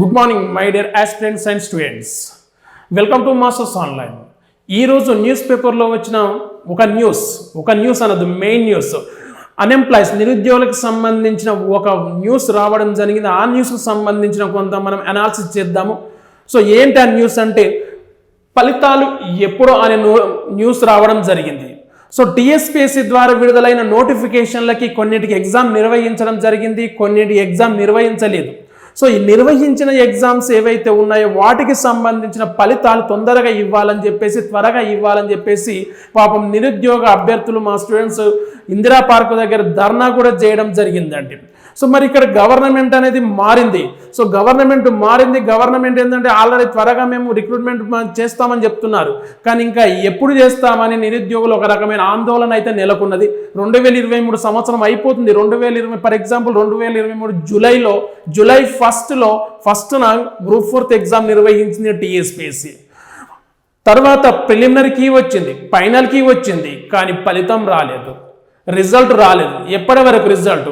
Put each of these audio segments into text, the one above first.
Good morning my dear aspirants and students welcome to masters online ఈరోజు news పేపర్లో వచ్చిన ఒక న్యూస్ ఒక న్యూస్ అన్నది మెయిన్ న్యూస్ అన్ఎంప్లాయీస్ నిరుద్యోగులకు సంబంధించిన ఒక న్యూస్ రావడం జరిగింది. ఆ న్యూస్కి సంబంధించిన కొంత మనం అనాలిసిస్ చేద్దాము. సో ఏంటి ఆ న్యూస్ అంటే ఫలితాలు ఎప్పుడో అనే న్యూస్ రావడం జరిగింది. సో టీఎస్పీఎస్సీ ద్వారా విడుదలైన నోటిఫికేషన్లకి కొన్నిటికి ఎగ్జామ్ నిర్వహించడం జరిగింది. కొన్నిటి ఎగ్జామ్ నిర్వహించలేదు. సో ఈ నిర్వహించిన ఎగ్జామ్స్ ఏవైతే ఉన్నాయో వాటికి సంబంధించిన ఫలితాలు తొందరగా ఇవ్వాలని చెప్పేసి త్వరగా ఇవ్వాలని చెప్పేసి పాపం నిరుద్యోగ అభ్యర్థులు మా స్టూడెంట్స్ ఇందిరా పార్క్ దగ్గర ధర్నా కూడా చేయడం జరిగిందండి. సో మరి ఇక్కడ గవర్నమెంట్ అనేది మారింది. సో గవర్నమెంట్ మారింది. గవర్నమెంట్ ఏంటంటే ఆల్రెడీ త్వరగా మేము రిక్రూట్మెంట్ చేస్తామని చెప్తున్నారు. కానీ ఇంకా ఎప్పుడు చేస్తామని నిరుద్యోగులు ఒక రకమైన ఆందోళన అయితే నెలకొన్నది. రెండు వేల ఇరవై మూడు సంవత్సరం అయిపోతుంది. రెండు వేల ఇరవై ఫర్ ఎగ్జాంపుల్ రెండు వేల ఇరవై మూడు జూలైలో జూలై ఫస్ట్లో ఫస్ట్న గ్రూప్ ఫోర్త్ ఎగ్జామ్ నిర్వహించింది టీఎస్పీఎస్సీ. తర్వాత ప్రిలిమినరీ కీ వచ్చింది. ఫైనల్ కీ వచ్చింది. కానీ ఫలితం రాలేదు. రిజల్ట్ రాలేదు. ఎప్పటి వరకు రిజల్ట్?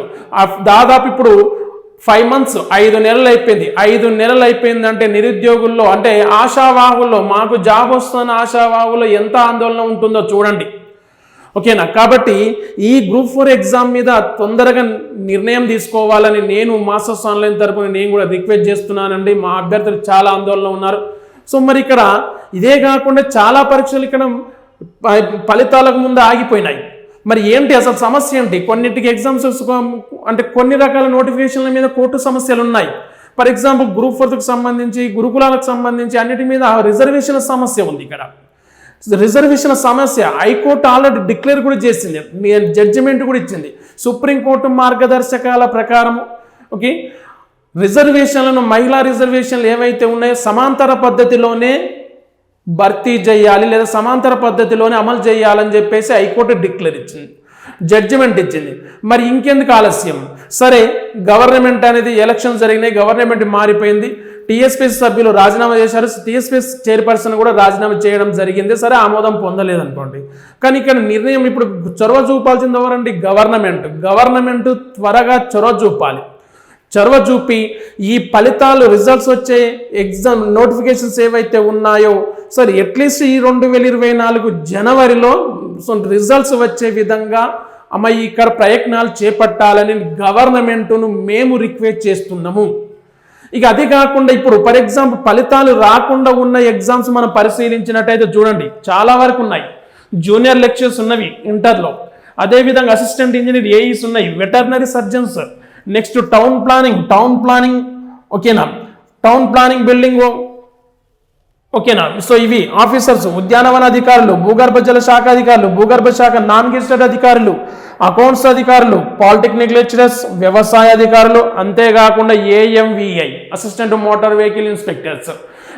దాదాపు ఇప్పుడు ఫైవ్ మంత్స్ ఐదు నెలలు అయిపోయింది. ఐదు నెలలు అయిపోయిందంటే నిరుద్యోగుల్లో అంటే ఆశావాహుల్లో మాకు జాబ్ వస్తున్న ఆశావాహుల్లో ఎంత ఆందోళన ఉంటుందో చూడండి. ఓకేనా? కాబట్టి ఈ గ్రూప్ ఫోర్ ఎగ్జామ్ మీద తొందరగా నిర్ణయం తీసుకోవాలని నేను మాస్టర్స్ ఆన్లైన్ తరపున నేను కూడా రిక్వెస్ట్ చేస్తున్నానండి. మా అభ్యర్థులు చాలా ఆందోళన ఉన్నారు. సో మరి ఇక్కడ ఇదే కాకుండా చాలా పరీక్షలు ఇక్కడ ఫలితాలకు ముందు ఆగిపోయినాయి. మరి ఏంటి అసలు సమస్య ఏంటి? కొన్నిటికి ఎగ్జామ్స్ అంటే కొన్ని రకాల నోటిఫికేషన్ల మీద కోర్టు సమస్యలు ఉన్నాయి. ఫర్ ఎగ్జాంపుల్ గ్రూప్ ఫోర్త్కి సంబంధించి గురుకులాలకు సంబంధించి అన్నిటి మీద రిజర్వేషన్ సమస్య ఉంది ఇక్కడ. రిజర్వేషన్ సమస్య హైకోర్టు ఆల్రెడీ డిక్లేర్ కూడా చేసింది. జడ్జిమెంట్ కూడా ఇచ్చింది. సుప్రీంకోర్టు మార్గదర్శకాల ప్రకారం ఓకే రిజర్వేషన్లను మహిళా రిజర్వేషన్లు ఏవైతే ఉన్నాయో సమాంతర పద్ధతిలోనే భర్తీ చేయాలి లేదా సమాంతర పద్ధతిలోనే అమలు చేయాలని చెప్పేసి హైకోర్టు డిక్లేర్ ఇచ్చింది. జడ్జిమెంట్ ఇచ్చింది. మరి ఇంకెందుకు ఆలస్యం? సరే గవర్నమెంట్ అనేది ఎలక్షన్ జరిగినాయి గవర్నమెంట్ మారిపోయింది. టీఎస్పీఎస్ సభ్యులు రాజీనామా చేశారు టీఎస్పీఎస్ చైర్పర్సన్ కూడా రాజీనామా చేయడం జరిగింది. సరే ఆమోదం పొందలేదు అనుకోండి కానీ ఇక్కడ నిర్ణయం ఇప్పుడు చొరవ చూపాల్సింది ఎవరండి? గవర్నమెంట్. గవర్నమెంట్ త్వరగా చొరవ చూపాలి. చొరవ చూపి ఈ ఫలితాలు రిజల్ట్స్ వచ్చే ఎగ్జామ్ నోటిఫికేషన్స్ ఏవైతే ఉన్నాయో సరే అట్లీస్ట్ ఈ రెండు వేల ఇరవై నాలుగు జనవరిలో రిజల్ట్స్ వచ్చే విధంగా అమ్మ ఇక్కడ ప్రయత్నాలు చేపట్టాలని గవర్నమెంట్ను మేము రిక్వెస్ట్ చేస్తున్నాము. ఇక అది కాకుండా ఇప్పుడు ఫర్ ఎగ్జాంపుల్ ఫలితాలు రాకుండా ఉన్న ఎగ్జామ్స్ మనం పరిశీలించినట్టయితే చూడండి చాలా వరకు ఉన్నాయి. జూనియర్ లెక్చర్స్ ఉన్నవి ఇంటర్లో అదేవిధంగా అసిస్టెంట్ ఇంజనీర్ ఏఈస్ ఉన్నాయి veterinary surgeons next town planning town planning ఓకేనా టౌన్ ప్లానింగ్ బిల్డింగ్ ఓకేనా? సో ఇవి ఆఫీసర్స్ ఉద్యానవన అధికారులు భూగర్భ జల శాఖ అధికారులు భూగర్భ శాఖ నాన్ గెస్టెడ్ అధికారులు అకౌంట్స్ అధికారులు పాలిటెక్నిక్ లెక్చరర్స్ వ్యవసాయ అధికారులు అంతేకాకుండా AMVI assistant motor vehicle inspectors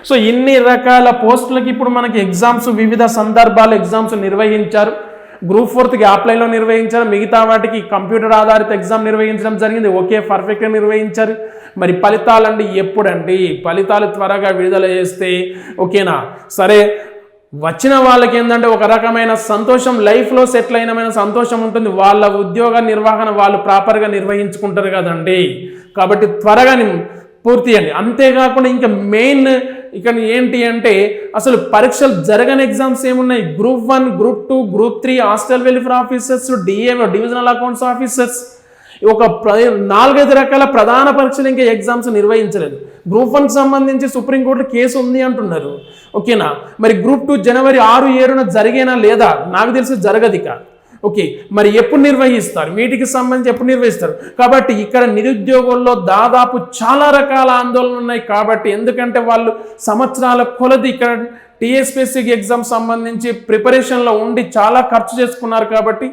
so ఇన్ని రకాల పోస్టులకి ఇప్పుడు మనకి ఎగ్జామ్స్ వివిధ సందర్భాలు ఎగ్జామ్స్ నిర్వహించారు. గ్రూప్ ఫోర్త్కి ఆఫ్లైన్లో నిర్వహించారు. మిగతా వాటికి కంప్యూటర్ ఆధారిత ఎగ్జామ్ నిర్వహించడం జరిగింది. ఓకే పర్ఫెక్ట్గా నిర్వహించారు. మరి ఫలితాలండి ఎప్పుడండి? ఫలితాలు త్వరగా విడుదల చేస్తే ఓకేనా? సరే వచ్చిన వాళ్ళకి ఏంటంటే ఒక రకమైన సంతోషం లైఫ్లో సెటిల్ అయినమైన సంతోషం ఉంటుంది. వాళ్ళ ఉద్యోగ నిర్వహణ వాళ్ళు ప్రాపర్గా నిర్వహించుకుంటారు కదండి. కాబట్టి త్వరగా పూర్తి చేయండి. అంతేకాకుండా ఇంకా మెయిన్ ఇక్కడ ఏంటి అంటే అసలు పరీక్షలు జరగని ఎగ్జామ్స్ ఏమున్నాయి? Group one group two group three hostel welfare officers DA divisional accounts officers ఒక ప్ర నాలుగైదు రకాల ప్రధాన పరీక్షలు ఇంకా ఎగ్జామ్స్ నిర్వహించలేదు. గ్రూప్ వన్కి సంబంధించి సుప్రీంకోర్టు కేసు ఉంది అంటున్నారు. ఓకేనా మరి గ్రూప్ టూ జనవరి ఆరు ఏడున జరిగేనా లేదా? నాకు తెలిసి జరగదు ఓకే మరి ఎప్పుడు నిర్వహిస్తారు? వీటికి సంబంధించి ఎప్పుడు నిర్వహిస్తారు? కాబట్టి ఇక్కడ నిరుద్యోగుల్లో దాదాపు చాలా రకాల ఆందోళనలు ఉన్నాయి కాబట్టి ఎందుకంటే వాళ్ళు సంవత్సరాల కొలది ఇక్కడ టీఎస్పీఎస్సీకి ఎగ్జామ్ సంబంధించి ప్రిపరేషన్లో ఉండి చాలా ఖర్చు చేసుకున్నారు కాబట్టి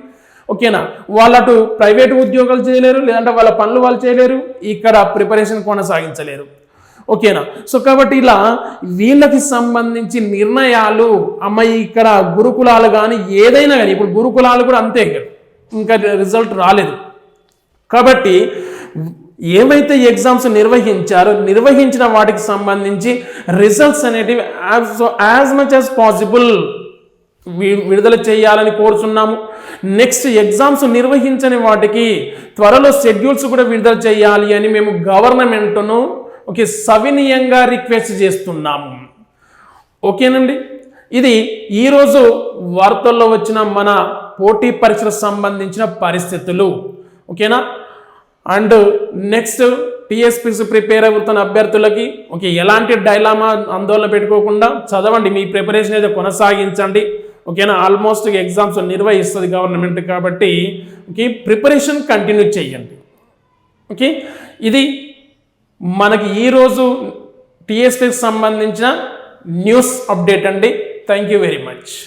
ఓకేనా? వాళ్ళటు అటు ప్రైవేట్ ఉద్యోగాలు చేయలేరు లేదంటే వాళ్ళ పనులు వాళ్ళు చేయలేరు ఇక్కడ ప్రిపరేషన్ కొనసాగించలేరు. ఓకేనా? సో కాబట్టి ఇలా వీళ్ళకి సంబంధించి నిర్ణయాలు అమ్మాయి ఇక్కడ గురుకులాలు కానీ ఏదైనా కానీ ఇప్పుడు గురుకులాలు కూడా అంతే ఇంకా. రిజల్ట్ రాలేదు. కాబట్టి ఏవైతే ఎగ్జామ్స్ నిర్వహించారో నిర్వహించిన వాటికి సంబంధించి రిజల్ట్స్ అనేటివి as as much as possible విడుదల చేయాలని కోరుచున్నాము. నెక్స్ట్ ఎగ్జామ్స్ నిర్వహించని వాటికి త్వరలో షెడ్యూల్స్ కూడా విడుదల చేయాలి అని మేము గవర్నమెంట్ను ఓకే సవినీయంగా రిక్వెస్ట్ చేస్తున్నాము. ఓకేనండి? ఇది ఈరోజు వార్తల్లో వచ్చిన మన పోటీ పరీక్షలకు సంబంధించిన పరిస్థితులు. ఓకేనా? అండ్ నెక్స్ట్ టీఎస్పీసీ ప్రిపేర్ అవుతున్న అభ్యర్థులకి ఓకే ఎలాంటి డైలామా ఆందోళన పెట్టుకోకుండా చదవండి. మీ ప్రిపరేషన్ అయితే కొనసాగించండి. ఓకేనా? ఆల్మోస్ట్ ఎగ్జామ్స్ నిర్వహిస్తుంది గవర్నమెంట్ కాబట్టి ఓకే ప్రిపరేషన్ కంటిన్యూ చేయండి. ఓకే ఇది మనకి ఈరోజు టీఎస్పీకి సంబంధించిన న్యూస్ అప్డేట్ అండి. Thank you very much